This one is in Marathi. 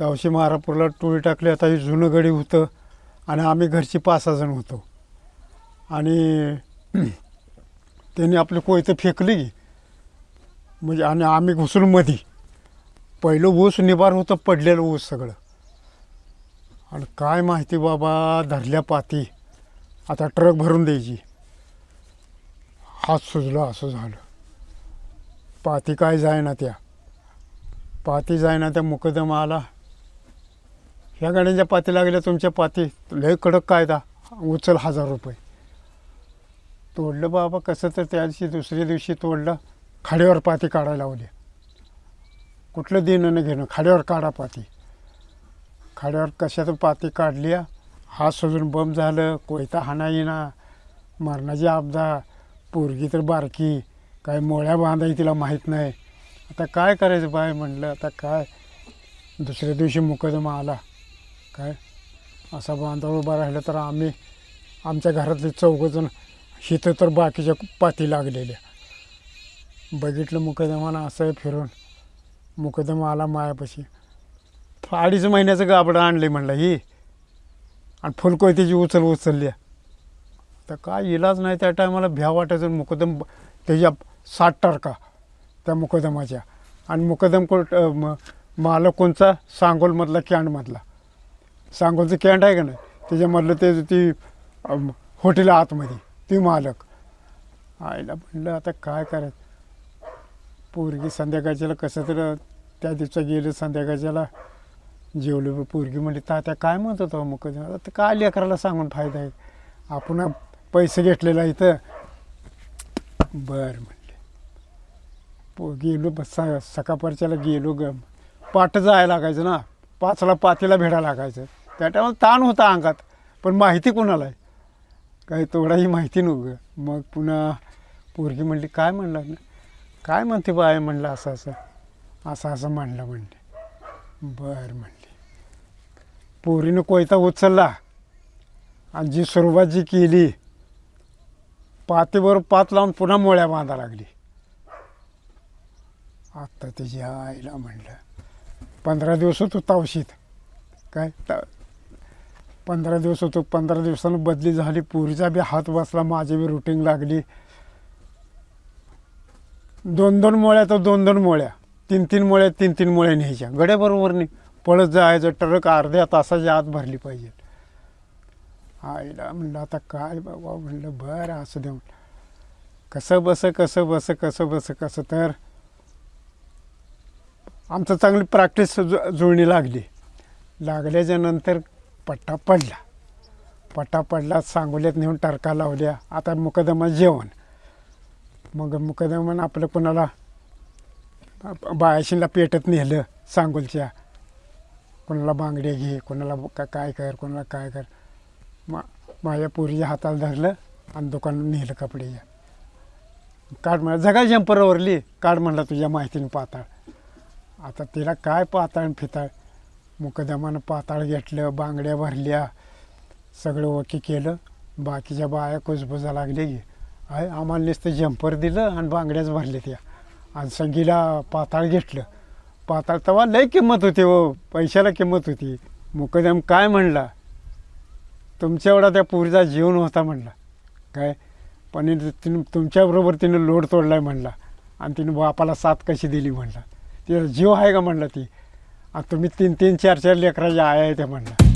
तावशी महारापूरला टोळी टाकली. आता हे जुनं गडी होतं आणि आम्ही घरची पाच सहा जण होतो. आणि त्यांनी आपली कोयतं फेकली. म्हणजे आणि आम्ही घुसून मधी. पहिलं ऊस निबार होतं पडलेलं ऊस सगळं. आणि काय माहिती बाबा धरल्या पाती. आता ट्रक भरून द्यायची. हात सुजला असं झालं. पाती काय जायना त्या. पाती जायना त्या मुकदमा आला ह्या गाड्यांच्या पाती लागल्या तुमच्या पाती. लय कडक कायदा. उचल हजार रुपये. तोडलं बाबा कसं तर त्या दिवशी दुसऱ्या दिवशी तोडलं खाडीवर पाती काढायला लावली. कुठलं देणं न घेणं खाड्यावर काढा पाती. खाड्यावर कशातून पाती काढली हात सोजून बम झालं कोयता हाना येणा मरणाची आपदा पोरगी तर बारकी काय मोळ्या बांधाय तिला माहीत नाही. आता काय करायचं बाय म्हणलं आता काय? दुसऱ्या दिवशी मुकदमा आला. काय? असा बांधव उभा राहिला तर आम्ही आमच्या घरातले चौघजण हिथं तर बाकीच्या पाती लागलेल्या. बघितलं मुकदमानं असं फिरून मुकदमा आला मायापाशी. अडीच महिन्याचं गाबडं आणले म्हणलं ही. आणि फुलकोयतीची उचल उचलली तर काय इलाज नाही त्या टायमाला भ्या वाटायचं मुकदम त्याच्या साठ टारका त्या मुकदमाच्या. आणि मुकदम कोण मालक कोणचा? सांगोलमधला कॅन्डमधला सांगोलचं कॅन्ट आहे का नाही? त्याच्यामधलं ते ती हॉटेल आतमध्ये ती मालक. आईला म्हणलं आता काय करायचं? पोरगी संध्याकाळच्याला कसं तर त्या दिवसा गेलं संध्याकाळच्याला. जेवलो पोरगी म्हणली तात्या काय म्हणत होता मुकदमा? आता काय लेकराला सांगून फायदा आहे? आपण पैसे घेतलेला इथं. बरं म्हणले. पो गेलो स- सकाळपरच्याला गेलो ग. पाट जायला लागायचं ना. पाचला पातीला भेडा लागायचं. त्या टायमाला ताण होता अंगात पण माहिती कोणाला आहे? काही तेवढाही माहिती नव्हतं मग पुन्हा पोरगी म्हणली काय म्हणलं? ना काय म्हणते बाय म्हणलं असं असं असं असं म्हणलं म्हणले बरं म्हणले. पोरीनं कोयता उचलला आणि जी सुरुवात जी केली पातीवर पात लावून पुन्हा मोळ्या बांधा लागली. आत्ता त्याची आईला म्हणलं पंधरा दिवस होतो तावशीत. काय? त- पंधरा दिवस होतो. पंधरा दिवसानं बदली झाली. पोरीचा बी हात बसला. माझी बी रुटीन लागली. दोन दोन मोळ्या तर दोन दोन मोळ्या. तीन तीन मोळ्या तीन तीन मोळ्या न्यायच्या. गड्याबरोबर नाही. पळत जायचं. ट्रक अर्ध्या तासाच्या आत भरली पाहिजे. आईला म्हणलं आता काय बाबा? म्हणलं बरं असं देऊन. कसं बस कसं बस कसं बस कसं तर आमचं चांगली प्रॅक्टिस जु जुळणी लागली. लागल्याच्या नंतर पट्टा पडला. पट्टा पडला सांगोल्यात नेऊन टरका लावल्या. आता मुकदमा जेवण. मग मुकदमान आपलं कोणाला बायाशीला पेटत नेलं सांगोलच्या. कोणाला बांगड्या घे कोणाला का काय कर कोणाला काय कर. मा माझ्या पोरीच्या हाताला धरलं आणि दुकानात नेलं कपड्याच्या काढ म्हणा जगा जंपरवरली काढ म्हणला तुझ्या माहितीने पाताळ. आता तिला काय पाताळ आणि फिताळ? मुकदमानं पाताळ घेतलं बांगड्या भरल्या सगळं ओके केलं. बाकीच्या बाया कुजबुजा लागले. की आहे आम्हाला नुसतं जंपर दिलं आणि बांगड्याच भरल्या त्या आणि संगीला पाताळ घेतलं. पाताळ तेव्हा लय किंमत होती हो पैशाला किंमत होती. मुकदम काय म्हणला? तुमच्या एवढा त्या पुरीचा जीवन होता म्हणला. काय? पण तिनं तुमच्याबरोबर तिनं लोड तोडलाय म्हणला. आणि तिनं बापाला साथ कशी दिली म्हणला. तिचा जीव आहे का म्हणला ती? आणि तुम्ही तीन तीन चार चार लेकराच्या आया आहे ते म्हणणं